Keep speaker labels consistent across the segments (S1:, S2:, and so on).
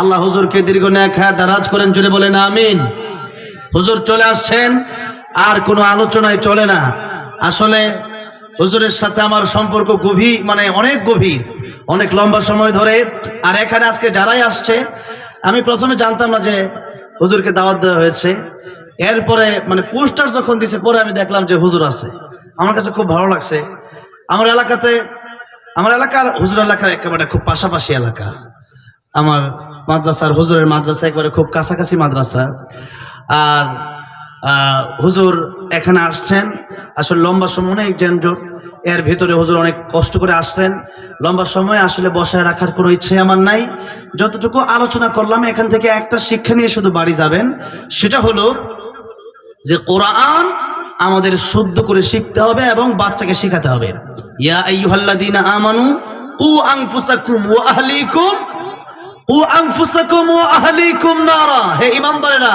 S1: আল্লাহ হুজুরকে দীর্ঘ ন্যাক হায়াত দারাজ করেন, জুড়ে বলেন, আমিন। হুজুর চলে আসছেন, আর কোনো আলোচনায় চলে না। আসলে হুজুরের সাথে আমার সম্পর্ক গভীর মানে অনেক গভীর, অনেক লম্বা সময় ধরে। আর এখানে আজকে যারাই আসছে, আমি প্রথমে জানতাম না যে হুজুরকে দাওয়াত দেওয়া হয়েছে। এরপরে মানে পোস্টার যখন দিছে, পরে আমি দেখলাম যে হুজুর আছে। আমার কাছে খুব ভালো লাগছে। আমার এলাকাতে, আমার এলাকার হুজুর এলাকা একেবারে খুব পাশাপাশি এলাকা। আমার মাদ্রাসার, হুজুরের মাদ্রাসা একবারে খুব কাছাকাছি মাদ্রাসা। আর হুজুর এখানে আসছেন, আসলে লম্বা সময় অনেক যানজট এর ভিতরে হুজুর অনেক কষ্ট করে আসছেন। লম্বা সময় আসলে বসায় রাখার কোনো ইচ্ছে আমার নাই। যতটুকু আলোচনা করলাম, এখান থেকে একটা শিক্ষা নিয়ে শুধু বাড়ি যাবেন, সেটা হলো যে কোরআন আমাদের শুদ্ধ করে শিখতে হবে এবং বাচ্চাকে শেখাতে হবে। ইয়া আইয়ুহাল্লাযীনা আমানু কু আনফুসাকুম ওয়া আহলিকুম কু আনফুসাকুম ওয়া আহলিকুম নারা। হে ঈমানদারেরা,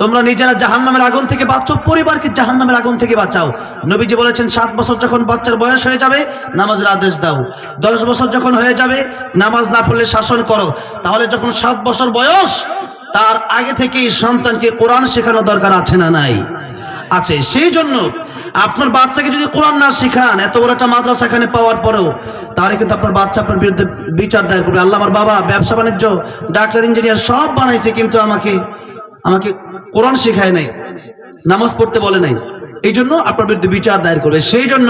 S1: তোমরা নিজেরা জাহান্নামের আগুন থেকে বাঁচো, পরিবারকে জাহান্নামের আগুন থেকে বাঁচাও। নবীজি বলেছেন, সাত বছর যখন বাচ্চার বয়স হয়ে যাবে, নামাজের আদেশ দাও। দশ বছর যখন হয়ে যাবে, নামাজ না পড়লে শাসন করো। তাহলে যখন সাত বছর বয়স, তার আগে থেকেই সন্তানকে কোরআন শেখানো দরকার আছে না নাই? আছে। সেই জন্য আপনার বাচ্চাকে যদি কোরআন না শেখান, এত বড় একটা মাদ্রাসা এখানে পাওয়ার পরেও, তাহলে কিন্তু আপনার বাচ্চা আপনার বিরুদ্ধে বিচার দায়ের করবে। আল্লাহ আমার বাবা, ব্যবসা বাণিজ্য, ডাক্তার, ইঞ্জিনিয়ার সব বানাইছে, কিন্তু আমাকে আমাকে কোরআন শেখায় নাই, নামাজ পড়তে বলে নাই। এই জন্য আপনার বিরুদ্ধে বিচার দায়ের করবে। সেই জন্য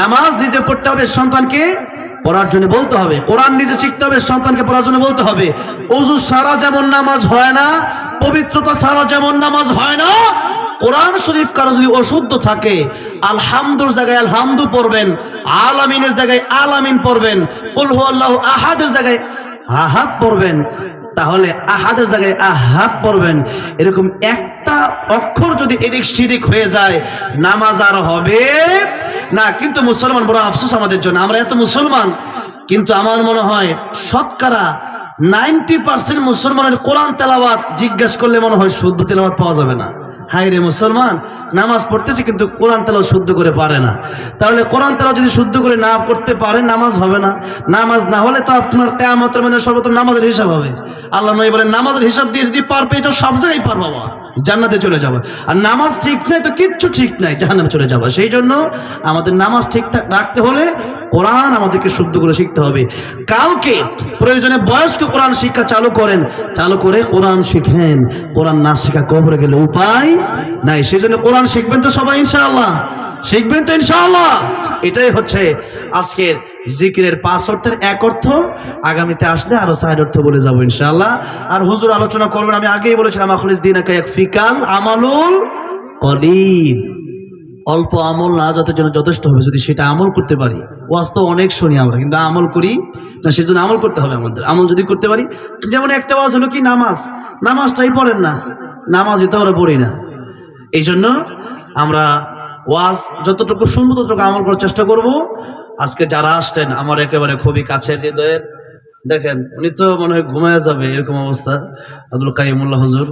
S1: নামাজ নিজে পড়তে হবে সন্তানকে, পড়ার জন্য বলতে হবে। কোরআন নিজে শিখতে হবে, সন্তানকে পড়ার জন্য বলতে হবে। অজু সারা যেমন নামাজ হয় না, পবিত্রতা সারা যেমন নামাজ হয় না কোরআন শরীফ কারও যদি অশুদ্ধ থাকে, আলহামদুর জায়গায় আলহামদু পড়বেন, আলামিনের জায়গায় আলামিন পড়বেন কুলহু আল্লাহ আহাদের জায়গায় আহাদ পড়বেন, তাহলে আহাদের জায়গায় আহাদ পড়বেন। এরকম একটা অক্ষর যদি এদিক সেদিক হয়ে যায়, নামাজ আর হবে না। কিন্তু মুসলমান, বড় আফসোস আমাদের জন্য, আমরা এত মুসলমান, কিন্তু আমার মনে হয় শতকরা নাইনটি পার্সেন্ট মুসলমানের কোরআন তেলাওয়াত জিজ্ঞেস করলে মনে হয় শুদ্ধ তেলাওয়াত পাওয়া যাবে না। হাই রে মুসলমান, নামাজ পড়তেছে কিন্তু কোরআন তেলাও শুদ্ধ করে পারে না। তাহলে কোরআন তেলাও যদি শুদ্ধ করে না করতে পারে, নামাজ হবে না। নামাজ না হলে তো আপনার কেয়ামতের মধ্যে সর্বপ্রথম নামাজের হিসাব হবে। আল্লাহ নবী বলেন, নামাজের হিসাব দিয়ে যদি পার পেয়ে যাও, সব জায়গায় পার বাবা জান্নাতে চলে যাব। আর নামাজ ঠিক নাই তো কিচ্ছু ঠিক নাই, জাহান্নামে চলে যাব। সেই জন্য আমাদের নামাজ ঠিকঠাক রাখতে হলে কোরআন আমাদেরকে শুদ্ধ করে শিখতে হবে। কালকে প্রয়োজনে বয়স্ক কোরআন শিক্ষা চালু করেন, চালু করে কোরআন শিখেন। কোরআন না শিখা কবরে গেলে উপায় নাই। সেই জন্য কোরআন শিখবেন তো সবাই, ইনশাআল্লাহ। শিখবেন তো ইনশাআল্লাহ। এটাই হচ্ছে আজকের জিকিরের পাঁচ অর্থের এক অর্থ। আগামীতে আসলে আরও চার অর্থ বলে যাব ইনশাআল্লাহ। আর হুজুর আলোচনা করবেন, আমি আগেই বলেছিলাম, আখলিস দিন এক ফিকাল আমালুল কলিল। অল্প আমল না যাতে জন্য যথেষ্ট হবে, যদি সেটা আমল করতে পারি। ওয়াস্তব অনেক শুনি আমরা, কিন্তু আমল করি না, সেজন্য আমল করতে হবে আমাদের। আমল যদি করতে পারি, যেমন একটা ওয়াজ হলো কি, নামাজ। নামাজটাই পড়েন না নামাজ তো আমরা পড়ি না। এই জন্য আমরা ওয়াজ যতটুকু শুনব, ততটুকু আমল করার চেষ্টা করব। আজকে যারা আসলেন আমার একেবারে খুবই কাছের হৃদয়ের, দেখেন, উনি তো মনে হয় ঘুমায় যাবে, এরকম অবস্থা। আব্দুল কাইমুল্লাহ হুজুর।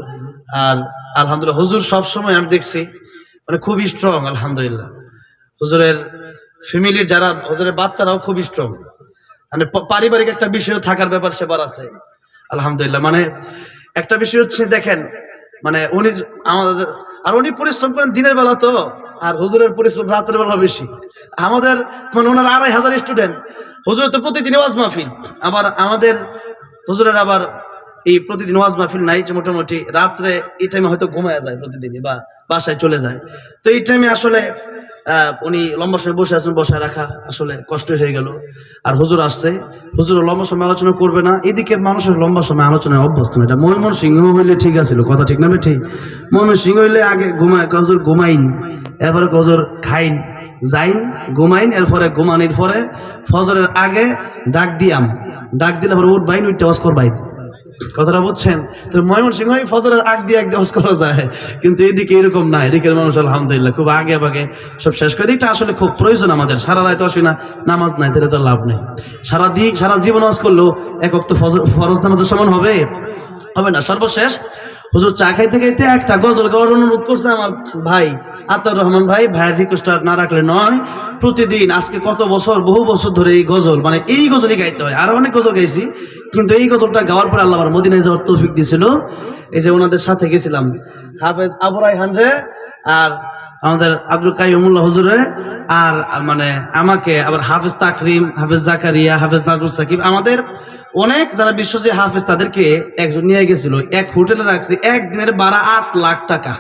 S1: আর আলহামদুলিল্লাহ, হুজুর সব সময় আমি দেখছি মানে খুবই স্ট্রং আলহামদুলিল্লাহ। হুজুরের ফ্যামিলির যারা, হুজুরের বাচ্চারাও খুবই স্ট্রং মানে পারিবারিক একটা বিষয় থাকার ব্যাপার সেবার আছে, আলহামদুলিল্লাহ। মানে একটা বিষয় হচ্ছে, দেখেন মানে উনি আমাদের, আর উনি পরিশ্রম করেন দিনের বেলা তো। আর হুজুরের পরিশ্রম রাতের বেলা বেশি। আমাদের মানে ওনার আড়াই হাজার স্টুডেন্ট হুজুরের তো প্রতিদিন ওয়াজ মাহফিল। আবার আমাদের হুজুরের আবার এই প্রতিদিন ওয়াজ মাহফিল নাই, যে মোটামুটি রাত্রে এই টাইমে হয়তো ঘুমায় যায় প্রতিদিনই বা বাসায় চলে যায়। তো এই টাইমে আসলে উনি লম্বা সময় বসে আছেন, বসায় রাখা আসলে কষ্ট হয়ে গেল। আর হুজুর আসছে। হুজুর লম্বা সময় আলোচনা করবে না। এদিকে মানুষের লম্বা সময় আলোচনায় অভ্যস্ত না। এটা ময়মন সিংহ হইলে ঠিক আছিল কথা ঠিক না ঠিক ময়মন সিংহ হইলে আগে ঘুমায় হুজুর ঘুমাইন এরপরে গজর খাইন, যাইন, ঘুমাইন, এরপরে ঘুমানির পরে ফজরের আগে ডাক দিয়াম। ডাক দিলে পরে উঠ বাইন উঠতে ওয়াজ করবাইন কথাটা বুঝছেন? তো ময়মন সিংহ ফজরের আগ দিয়ে এক দিবস করা যায়। কিন্তু এদিকে এরকম না, এদিকের মানুষ আলহামদুলিল্লাহ খুব আগে আগে সব শেষ করে। এটা আসলে খুব প্রয়োজন আমাদের। সারা রাত আসি না, নামাজ নাই, তাহলে তো লাভ নেই। সারা দি সারা জীবন নামাজ করলেও একক তো ফরজ নামাজের সমান হবে? হবে না। সর্বশেষ হুজুর চা খাইতে খাইতে একটা গজল গাওয়ার অনুরোধ করছে আমার ভাই। আতার রহমান ভাই, ভাইয়ের রিকোয়েস্ট আর না রাখলে নয়। প্রতিদিন, আজকে কত বছর, বহু বছর ধরে এই গজল মানে এই গজলই গাইতে হয়। আরও অনেক গজল গাইছি, কিন্তু এই গজলটা গাওয়ার পর আল্লাহ মদিনায় যাওয়ার তৌফিক দিয়েছিল এই যে ওনাদের সাথে গেছিলাম, হাফেজ আবু রাইহান রে, আর আমাদের আব্দুল কাইমুল্লাহ হুজুরে আর মানে আমাকে আবার হাফেজ তাকরিম, হাফেজ জাকারিয়া, হাফেজ নাজমুল সাকিব, আমাদের অনেক যারা বিশ্বজি হাফেজ তাদেরকে একজন নিয়ে গেছিল। এক হোটেলে রাখছে, একদিনের বারা আট লাখ টাকা।